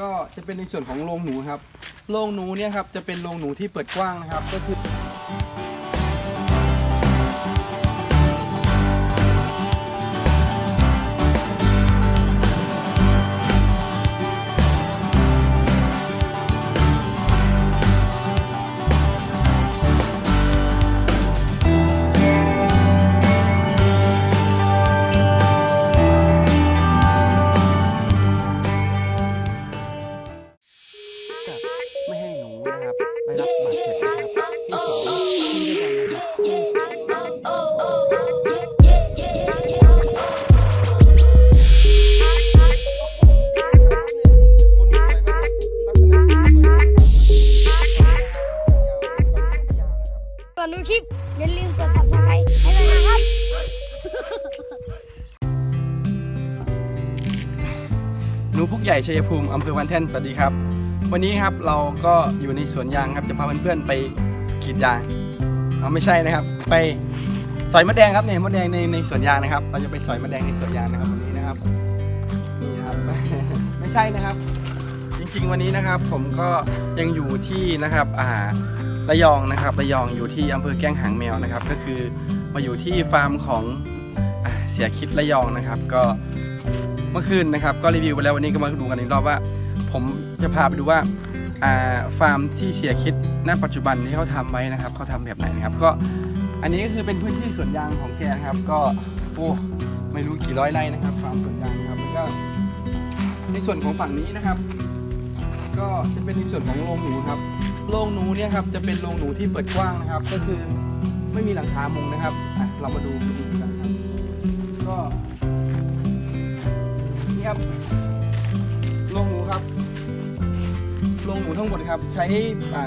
ก็จะเป็นในส่วนของโรงหนูครับโรงหนูเนี่ยครับจะเป็นโรงหนูที่เปิดกว้างนะครับก็คือ ญ่ชัยภูมิอำเภอวันแท่นสวัสดีครับ วันนี้ครับเราก็อยู่ในสวนยางครับจะพาเพื่อนๆไปกรีดยางเอาไม่ใช่นะครับ ไปสอยมะแดงครับเนี่ยมะแดงในในสวนยางนะครับ เราจะไปสอยมะแดงในสวนยางนะครับวันนี้นะครับนี่ครับ ไม่ใช่นะครับ จริงๆวันนี้นะครับ ผมก็ยังอยู่ที่นะครับอ่าระยองนะครับระยองอยู่ที่อำเภอแก้งหางแมวนะครับ ก็คือมาอยู่ที่ฟาร์มของอ่าเสียคิดระยองนะครับ ก็ มื่อคืนนะครับก็รีวิวไปแล้ววันนี้ก็มาดูกันอีกรอบว่า ผมจะพาไปดูว่าฟาร์มที่เสียคิดณปัจจุบันที่เขาทำไว้นะครับเขาทำแบบไหนนะครับก็อันนี้ก็คือเป็นพื้นที่สวนยางของแกนะครับก็โอ้ไม่รู้กี่ร้อยไร่นะครับฟาร์มสวนยางครับแล้วก็ในส่วนของฝั่งนี้นะครับ ก็จะเป็นในส่วนของโรงหนูครับโรงหนูเนี่ยครับจะเป็นโรงหนูที่เปิดกว้างนะครับ ก็คือไม่มีหลังคามุงนะครับอะเรามาดูดูกันครับก็ ครับโรงหนูครับโรงหนูทั้งหมดครับ ใช้อ่า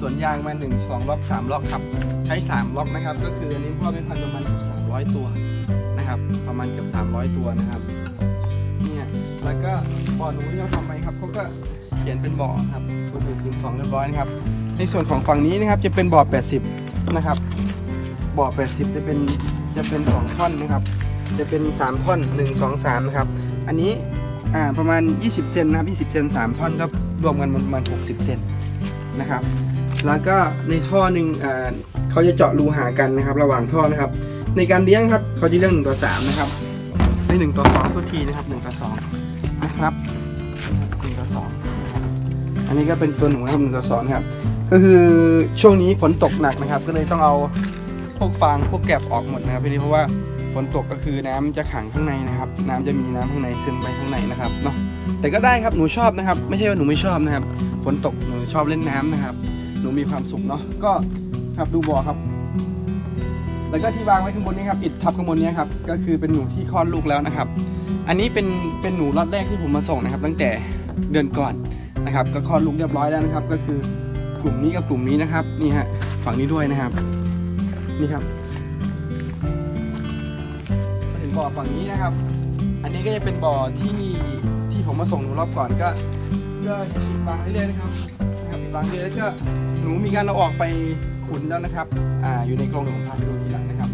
สวนยางมาหนึ่งสองล็อกสามล็อกครับ ใช้สามล็อกนะครับ ก็คืออันนี้พ่อเป็นพันประมาณเกือบสามร้อยตัวนะครับ ประมาณเกือบสามร้อยตัวนะครับเนี่ยแล้วก็บ่อหนูที่เราทำไปครับเขาก็เขียนเป็นบ่อครับคูณหนึ่งคูณสองเรียบร้อยนะครับ ในส่วนของฝั่งนี้นะครับจะเป็นบ่อ 80 นะครับ บ่อ 80 จะเป็นจะเป็น 2 ท่อนนะครับ จะเป็น 3 ท่อน 1 2 3 นะครับ อันนี้อ่าประมาณ 20 เซนนะครับ20 เซน3ท่อนก็รวมกันประมาณ 60 เซนนะครับ แล้วก็ในท่อหนึ่งอ่าเขาจะเจาะรูหากันนะครับ ระหว่างท่อนะครับ ในการเลี้ยงครับเขาจะเลี้ยง1ต่อ3นะครับใน1ต่อ2ทุกทีนะครับ1ต่อ2นะครับ1ต่อ2อันนี้ก็เป็นตัวหนูนะครับ1ต่อ2นะครับก็คือช่วงนี้ฝนตกหนักนะครับ ก็เลยต้องเอาพวกฟางพวกแกบออกหมดนะครับทีนี้เพราะว่า ฝนตกก็คือน้ำจะขังข้างในนะครับ น้ำจะมีน้ำข้างในซึมไปข้างในนะครับเนาะแต่ก็ได้ครับหนูชอบนะครับ ไม่ใช่ว่าหนูไม่ชอบนะครับฝนตกหนูชอบเล่นน้ำนะครับ หนูมีความสุขเนาะก็ครับดูบ่อครับ แล้วก็ที่วางไว้ข้างบนนี้ครับอิฐทับข้างบนนี้ครับก็คือเป็นหนูที่คลอดลูกแล้วนะครับ อันนี้เป็นเป็นหนูล็อตแรกที่ผมมาส่งนะครับ ตั้งแต่เดือนก่อนนะครับ ก็คลอดลูกเรียบร้อยแล้วนะครับ ก็คือกลุ่มนี้กับกลุ่มนี้นะครับนี่ฮะฝั่งนี้ด้วยนะครับ นี่ครับ บ่อฝั่งนี้นะครับ อันนี้ก็จะเป็นบ่อที่ที่ผมมาส่งหนูรอบก่อนก็ก็จะปิดบังเรื่อยๆนะครับนะครับปิดบังเรื่อยแล้วก็หนูมีการเอาออกไปขุนแล้วนะครับอ่าอยู่ในกรงเดี๋ยวผมพาไปดูทีหลังนะครับ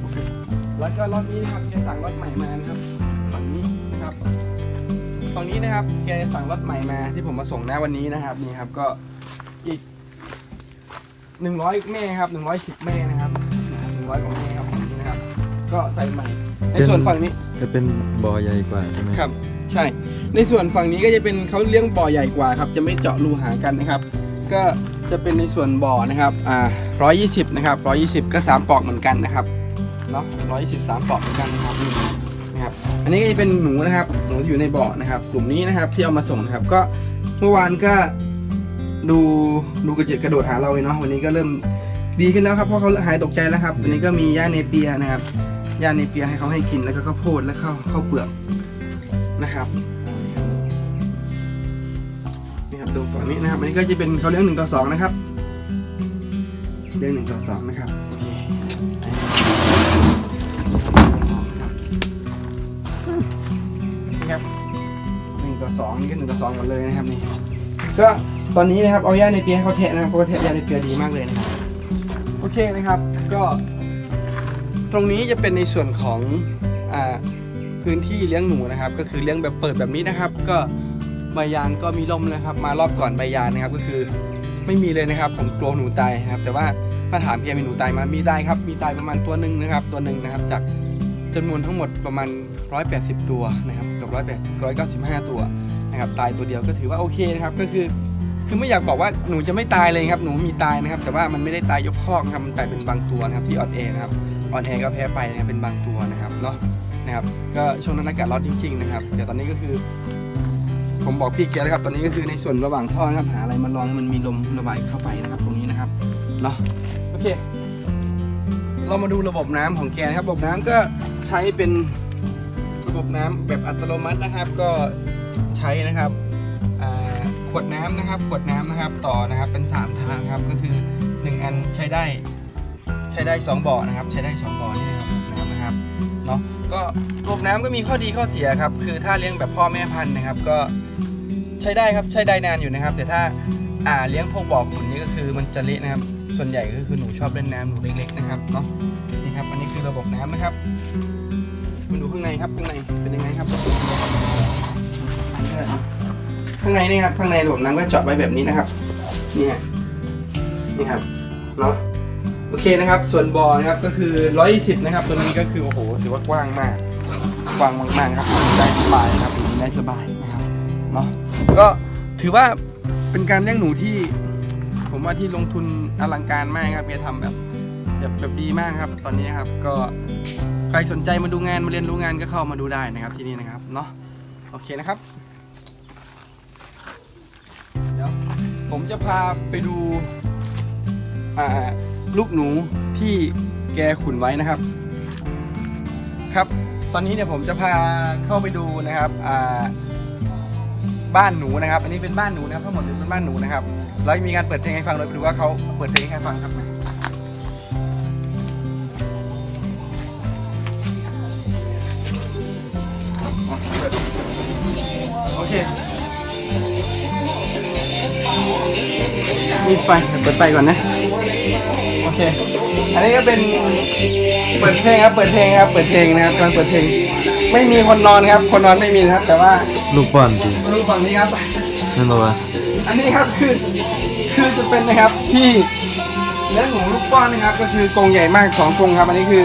แล้วก็รอบนี้นะครับแกสั่งรถใหม่มานะครับฝั่งนี้นะครับฝั่งนี้นะครับแกสั่งรถใหม่มาที่ผมมาส่งนะวันนี้นะครับนี่ครับก็อีกหนึ่งร้อยแม่ครับหนึ่งร้อยสิบแม่นะครับหนึ่งร้อยกว่าแม่ครับฝั่งนี้นะครับ ก็ใส่ใหม่ ในส่วนฝั่งนี้จะเป็นบ่อใหญ่กว่าใช่ไหมครับ ใช่ ในส่วนฝั่งนี้ก็จะเป็นเขาเลี้ยงบ่อใหญ่กว่าครับ จะไม่เจาะรูหากันนะครับ ก็จะเป็นในส่วนบ่อนะครับอ่าร้อยยี่สิบนะครับร้อยยี่สิบก็สามปลอกเหมือนกันนะครับเนาะร้อยยี่สิบสามปลอกเหมือนกันนะครับนี่นะครับ อันนี้ก็จะเป็นหนูนะครับหนูที่อยู่ในบ่อนะครับ กลุ่มนี้นะครับที่เอามาส่งนะครับ ก็เมื่อวานก็ดูดูกระเจิดกระโดดหาเราเลยเนาะวันนี้ก็เริ่มดีขึ้นแล้วครับเพราะเขาหายตกใจแล้วครับวันนี้ก็มีหญ้าเนเปียนะครับ หญ้าเนเปียให้เขาให้กินแล้วก็ข้าวโพดและข้าวข้าวเปลือกนะครับนี่ครับดูฝั่งนี้นะครับอันนี้ก็จะเป็นเขาเลี้ยงหนึ่งต่อสองนะครับเลี้ยงหนึ่งต่อสองนะครับโอเคนี่ครับหนึ่งต่อสองนี่ก็หนึ่งต่อสองหมดเลยนะครับนี่ก็ตอนนี้นะครับเอาหญ้าเนเปียให้เขาแทะนะครับเพราะว่าแทะหญ้าเนเปียดีมากเลยนะครับโอเคนะครับก็ ตรงนี้จะเป็นในส่วนของอพื้นที่เลี้ยงหนูนะครับ ก็คือเลี้ยงแบบเปิดแบบนี้นะครับ ก็ใบยางก็มีลมนะครับ มารอบก่อนใบยางนะครับ ก็คือไม่มีเลยนะครับ ผมกลัวหนูตายครับ แต่ว่ามาถามแกมีหนูตายมามีตายครับ มีตายประมาณตัวหนึ่งนะครับ ตัวหนึ่งนะครับ จากจำนวนทั้งหมดประมาณ 180 ตัวนะครับเกับ180 195 ตัวนะครับ ตายตัวเดียวก็ถือว่าโอเคนะครับ ก็คือคือไม่อยากบอกว่าหนูจะไม่ตายเลยครับ หนูมีตายนะครับ แต่ว่ามันไม่ได้ตายยกคอกครับ มันตายเป็นบางตัวนะครับที่ออนแอนะครับ ออนแอร์ก็แพ้ไปนะครับเป็นบางตัวนะครับเนาะนะครับก็ช่วงนั้นอากาศร้อนจริงๆนะครับแต่ตอนนี้ก็คือ ผมบอกพี่แกแล้วครับ ตอนนี้ก็คือในส่วนระหว่างท่อนะครับหาอะไรมาลองมันมีลมระบายเข้าไปนะครับ ตรงนี้นะครับเนาะโอเค เรามาดูระบบน้ำของแกนะครับ ระบบน้ำก็ใช้เป็นระบบน้ำแบบอัตโนมัตินะครับ ก็ใช้นะครับขวดน้ำนะครับขวดน้ำนะครับ ต่อนะครับเป็น 3 ทางครับก็คือ 1 อันใช้ได้ ช้ได้2บ่อนะครับ ใช้ได้2บ่อนี่นะครับน้ำนะครับเนาะก็ระบบน้ำก็มีข้อดีข้อเสียครับ คือถ้าเลี้ยงแบบพ่อแม่พันธุ์นะครับ ก็ใช้ได้ครับใช้ได้นานอยู่นะครับ แต่ถ้าอ่าเลี้ยงพวกบ่อขุนนี่ก็คือมันจะเละนะครับ ส่วนใหญ่ก็คือหนูชอบเล่นน้ำหนูเล็กๆนะครับเนาะนี่ครับ อันนี้คือระบบน้ำนะครับมาดูข้างในครับข้างในเป็นยังไงครับ ข้างในนี่ครับข้างในระบบน้ำก็เจาะไว้แบบนี้นะครับเนี่ยนี่ครับเนาะ โอเคนะครับ ส่วนบ่อนะครับก็คือ 120 นะครับ ตัวนี้ก็คือโอ้โหถือว่ากว้างมาก กว้างมากๆนะครับได้สบายนะครับได้สบายนะครับเนาะก็ถือว่าเป็นการเลี้ยงหนูที่ ผมว่าที่ลงทุนอลังการมากครับเบียทำแบบแบบแบบดีมากครับ ตอนนี้ครับก็ใครสนใจมาดูงานมาเรียนรู้งานก็เข้ามาดูได้นะครับที่นี่นะครับเนาะโอเคนะครับเดี๋ยวผมจะพาไปดูอ่า ลูกหนูที่แกขุนไว้นะครับ ครับ ตอนนี้เนี่ยผมจะพาเข้าไปดูนะครับอ่าบ้านหนูนะครับ อันนี้เป็นบ้านหนูนะครับทั้งหมดเป็นบ้านหนูนะครับแล้วมีการเปิดเพลงให้ฟังโดยไปดูว่าเขาเปิดเพลงให้ฟังครับโอเคมีไฟเปิดไฟก่อนนะ เค อันนี้ก็เป็นเปิดเพลงครับ เปิดเพลงครับ เปิดเพลงนะครับกำลังเปิดเพลง ไม่มีคนนอนครับ คนนอนไม่มีนะครับ แต่ว่าลูกป้อนจริงมาดูฝั่งนี้ครับ นั่นบอกว่าอันนี้ครับคือคือจะเป็นนะครับที่เลี้ยงหนูลูกป้อนนะครับ ก็คือกรงใหญ่มากสองกรงครับ อันนี้คือ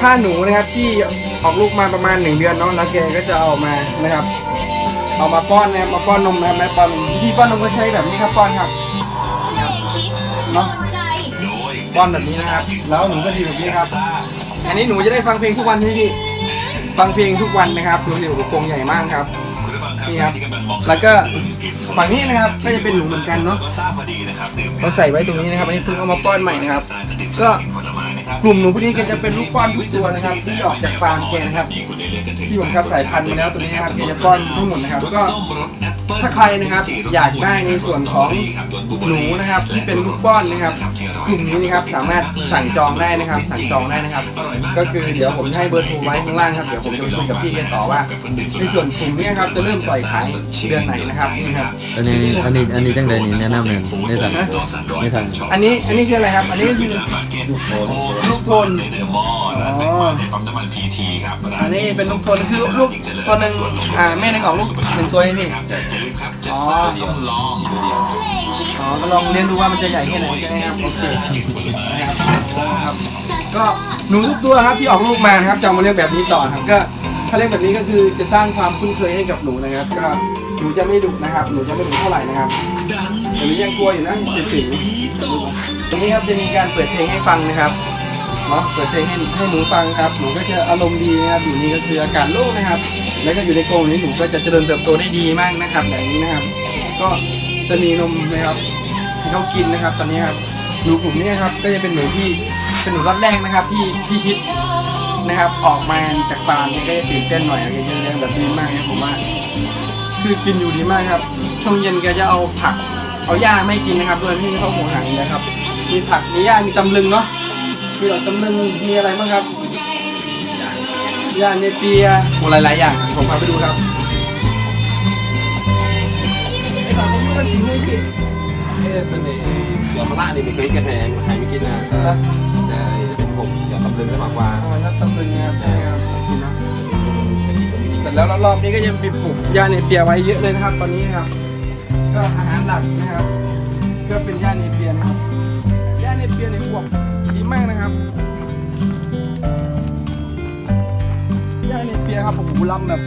ถ้าหนูนะครับที่ออกลูกมาประมาณหนึ่งเดือนเนาะแล้วแกก็จะเอามานะครับ เอามาป้อนนะครับมาป้อนนมนะครับแม่ป้อนนมวิธีป้อนนมก็ใช้แบบนี้ครับป้อนครับนะครับเนาะ ป้อนแบบนี้นะครับ แล้วหนูก็ดีแบบนี้ครับ อันนี้หนูจะได้ฟังเพลงทุกวันใช่ไหมพี่ ฟังเพลงทุกวันนะครับหนูอยู่กับกรงใหญ่มากครับ นี่ครับ แล้วก็ฝั่งนี้นะครับก็จะเป็นหนูเหมือนกันเนาะเราใส่ไว้ตรงนี้นะครับ อันนี้เพิ่งเอามาป้อนใหม่นะครับ ก็กลุ่มหนูพวกนี้ก็จะเป็นลูกป้อนทุกตัวนะครับ ที่ออกจากฟาร์มแกนะครับ ที่ผมคัดสายพันธุ์มาแล้วตัวนี้นะครับแกจะป้อนทั้งหมดนะครับ แล้วก็ ถ้าใครนะครับอยากได้ในส่วนของหนูนะครับที่เป็นลูกป้อนนะครับกลุ่มนี้นะครับสามารถสั่งจองได้นะครับ สั่งจองได้นะครับ ก็คือเดี๋ยวผมให้เบอร์โทรไว้ข้างล่างครับเดี๋ยวผมจะคุยกับพี่แกต่อว่า ในส่วนกลุ่มนี้ครับจะเริ่มปล่อยขายเดือนไหนนะครับนี่ครับอันนี้อันนี้อันนี้จังใดนี่แนะนำเลยไม่ทันไม่ทันอันนี้อันนี้คืออะไรครับ อันนี้ก็คือลูกโทนอ๋ออันนี้เป็นลูกโทนคือลูกตัวหนึ่งอ่าแม่หนึ่งออกลูกหนึ่งตัวนี่ นี่อ๋ออ๋อก็ลองเรียนดูว่ามันจะใหญ่แค่ไหนใช่ไหมครับโอเคนะครับครับก็หนูทุกตัวครับที่ออกลูกมานะครับจะเอามาเลี้ยงแบบนี้ต่อครับก็ถ้าเลี้ยงแบบนี้ก็คือจะสร้างความคุ้นเคยให้กับหนูนะครับ ก็หนูจะไม่ดุนะครับ หนูจะไม่ดุเท่าไหร่นะครับแต่หนูยังกลัวอยู่นะติดสิวตรงนี้ครับจะมีการเปิดเพลงให้ฟังนะครับเนาะเปิดเพลงให้ให้หนูฟังครับหนูก็จะอารมณ์ดีนะครับอยู่นี่ก็คืออากาศโล่งนะครับ แล้วก็อยู่ในกรงนี้หนูก็จะเจริญเติบโตได้ดีมากนะครับแบบนี้นะครับ ก็จะมีนมนะครับที่เขากินนะครับ ตอนนี้ครับหนูกลุ่มนี้ครับก็จะเป็นหนูที่เป็นหนูรอดแรกนะครับ ที่ที่คิดนะครับออกมาจากฟาร์มเนี่ยก็จะตื่นเต้นหน่อยอะไรเงี้ยแบบดีมากครับผมว่าคือกินอยู่ดีมากครับ ช่วงเย็นแกจะเอาผักเอาหญ้าไม่กินนะครับโดยที่เขาหัวหางนะครับ มีผักมีหญ้ามีตำลึงเนาะมีดอกตำลึงมีอะไรบ้างครับ หญ้าเนเปียโหหลาย ๆ อย่างครับผมพาไปดูครับไอ้ฝั่งตรงนี้มันถึงเลยพี่เอ๊ะเป็นไอ้เสือมะละนี่ไม่เคยกินแหงหายไม่กินนะแต่แต่เป็นผมเสือตำลึงก็มากกว่าอ๋อนักตำลึงนะครับใช่ครับกินเนาะจะกินก็มีเสร็จแล้วรอบๆนี้ก็จะมีปลูกหญ้าเนเปียไว้เยอะเลยนะครับ ตอนนี้นะครับ ก็อาหารหลักนะครับ ก็เป็นหญ้าเนเปียนะครับหญ้าเนเปียในพวกดีมากนะครับ ลำแบบ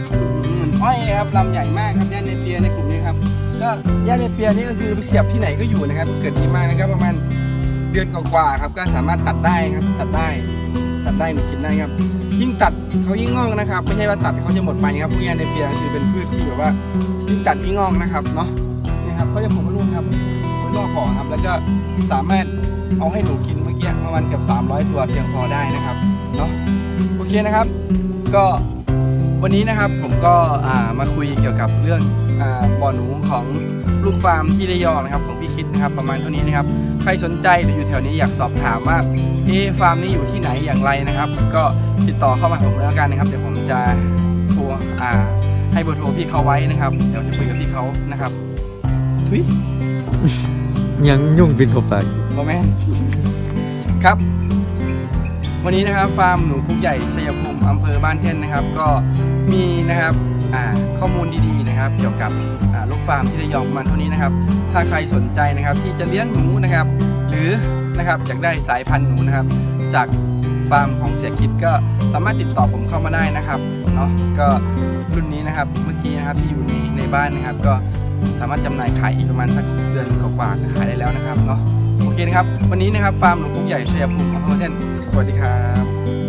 เหมือนอ้อยครับลำใหญ่มากครับหญ้าเนเปียในกลุ่มนี้ครับก็หญ้าเนเปียนี่ก็คือเสียบที่ไหนก็อยู่นะครับ เกิดดีมากนะครับประมาณเดือนกว่าๆครับ ก็สามารถตัดได้ครับตัดได้ ตัดได้หนูกินได้ครับ ยิ่งตัดเขายิ่งงอกนะครับ ไม่ใช่ว่าตัดเขาจะหมดไปครับพวกนี้ในเปียคือเป็นพืชที่แบบว่ายิ่งตัดยิ่งงอกนะครับเนาะนี่ครับก็จะผมมารุ่นครับไว้รอบบ่อครับ แล้วก็สามารถเอาให้หนูกินเมื่อกี้ประมาณเกือบ300 ตัวเพียงพอได้นะครับเนาะโอเคนะครับ ก็ วันนี้นะครับผมก็อ่ามาคุยเกี่ยวกับเรื่องอ่าบ่อหนูของลูกฟาร์มที่ระยองนะครับของพี่คิดนะครับประมาณเท่านี้นะครับ ใครสนใจหรืออยู่แถวนี้อยากสอบถามว่าเอะฟาร์มนี้อยู่ที่ไหนอย่างไรนะครับ ก็ติดต่อเข้ามาผมแล้วกันนะครับเดี๋ยวผมจะโทรอ่าให้เบอร์โทรพี่เขาไว้นะครับเดี๋ยวจะคุยกับพี่เขานะครับทุยยังยุ่งบินเข้าไปโมเมนครับ วันนี้นะครับฟาร์มหนูพุกใหญ่ชัยภูมิอำเภอบ้านเท่นนะครับ ก็ มีนะครับข้อมูลดีๆนะครับ เกี่ยวกับลูกฟาร์มที่ระยองประมาณเท่านี้นะครับ ถ้าใครสนใจนะครับที่จะเลี้ยงหนูนะครับ หรือนะครับอยากได้สายพันธุ์หนูนะครับ จากฟาร์มของเสียคิดก็สามารถติดต่อผมเข้ามาได้นะครับเนาะก็รุ่นนี้นะครับเมื่อกี้นะครับที่อยู่ในในบ้านนะครับ ก็สามารถจำหน่ายขายอีกประมาณสักเดือนกว่าๆก็ขายได้แล้วนะครับเนาะโอเคนะครับ วันนี้นะครับฟาร์มหนูพุกใหญ่ชัยภูมิขอำเภอเท่นสวัสดีครับ